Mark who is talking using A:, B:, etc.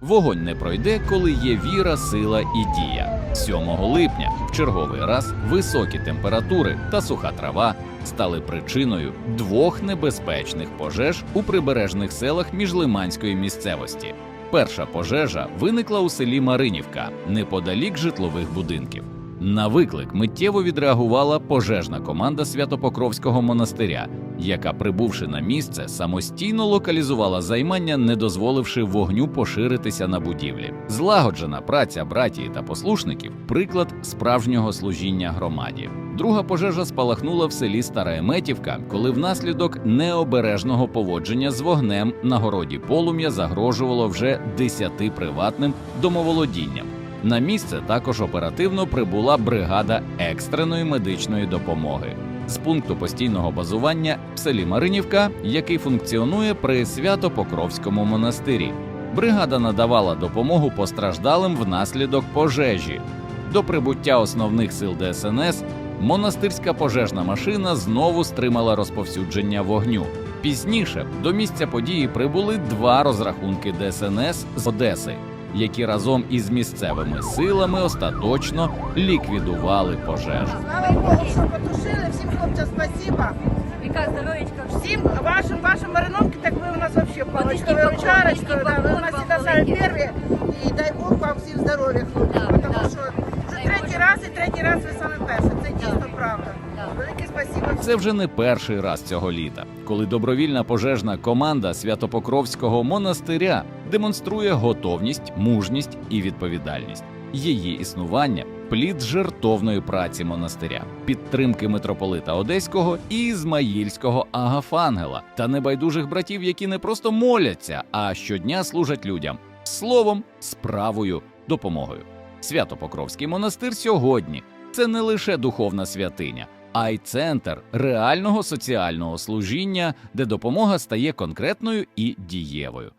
A: Вогонь не пройде, коли є віра, сила і дія. 7 липня в черговий раз високі температури та суха трава стали причиною двох небезпечних пожеж у прибережних селах міжлиманської місцевості. Перша пожежа виникла у селі Маринівка неподалік житлових будинків. На виклик миттєво відреагувала пожежна команда Святопокровського монастиря, яка, прибувши на місце, самостійно локалізувала займання, не дозволивши вогню поширитися на будівлі. Злагоджена праця братії та послушників приклад справжнього служіння громаді. Друга пожежа спалахнула в селі Стара Еметівка, коли внаслідок необережного поводження з вогнем на городі полум'я загрожувало вже десяти приватним домоволодінням. На місце також оперативно прибула бригада екстреної медичної допомоги з пункту постійного базування в селі Маринівка, який функціонує при Свято-Покровському монастирі. Бригада надавала допомогу постраждалим внаслідок пожежі. До прибуття основних сил ДСНС монастирська пожежна машина знову стримала розповсюдження вогню. Пізніше до місця події прибули два розрахунки ДСНС з Одеси, які разом із місцевими силами остаточно ліквідували пожежу.
B: Слава Богу, що потушили. Всім хлопцям спасіба.
C: Яка здоровечка.
B: Всім вашим, вашим Мариновки, так ви у нас вообще
C: Водички
B: палочка,
C: попробуй,
B: виручарочка, да, ви у нас всегда самі перві. І дай Бог вам всім здоров'я, хлопці. Тому що це третій раз і третій раз ви саме перші. Це дійсно правда.
C: Да.
B: Велике спасибо.
A: Це вже не перший раз цього літа, коли добровільна пожежна команда Святопокровського монастиря демонструє готовність, мужність і відповідальність. Її існування плід жертовної праці монастиря, підтримки митрополита Одеського і Ізмаїльського Агафангела та небайдужих братів, які не просто моляться, а щодня служать людям словом, справою, допомогою. Святопокровський монастир сьогодні це не лише духовна святиня, а й центр реального соціального служіння, де допомога стає конкретною і дієвою.